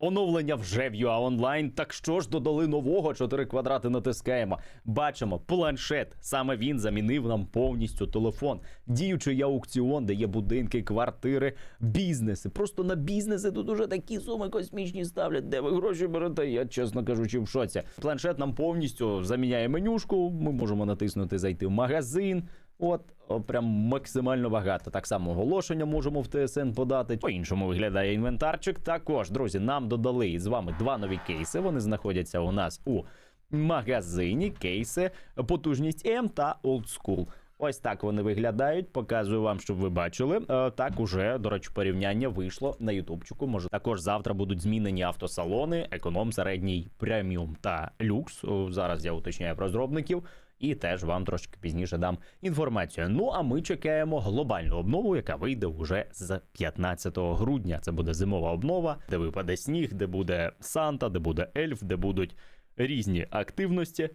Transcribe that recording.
Оновлення вже в UA Online. Так що ж додали нового 4 квадрати натискаємо. Бачимо планшет. Саме він замінив нам повністю телефон. Діючий аукціон, де є будинки, квартири, бізнеси. Просто на бізнеси тут уже такі суми космічні ставлять. Де ви гроші берете? Я чесно кажучи, в шоці. Планшет нам повністю заміняє менюшку. Ми можемо натиснути зайти в магазин. От, прям максимально багато. Так само оголошення можемо в ТСН подати. По-іншому виглядає інвентарчик. Також, друзі, нам додали з вами два нові кейси. Вони знаходяться у нас у магазині. Кейси, потужність М та Old School. Ось так вони виглядають. Показую вам, щоб ви бачили. Е, так уже, до речі, порівняння вийшло на Ютубчику. Може, також завтра будуть змінені автосалони, економ, середній, преміум та люкс. Зараз я уточняю розробників. І теж вам трошки пізніше дам інформацію. Ну а ми чекаємо глобальну обнову, яка вийде уже з 15 грудня. Це буде зимова обнова, де випаде сніг, де буде Санта, де буде ельф, де будуть різні активності.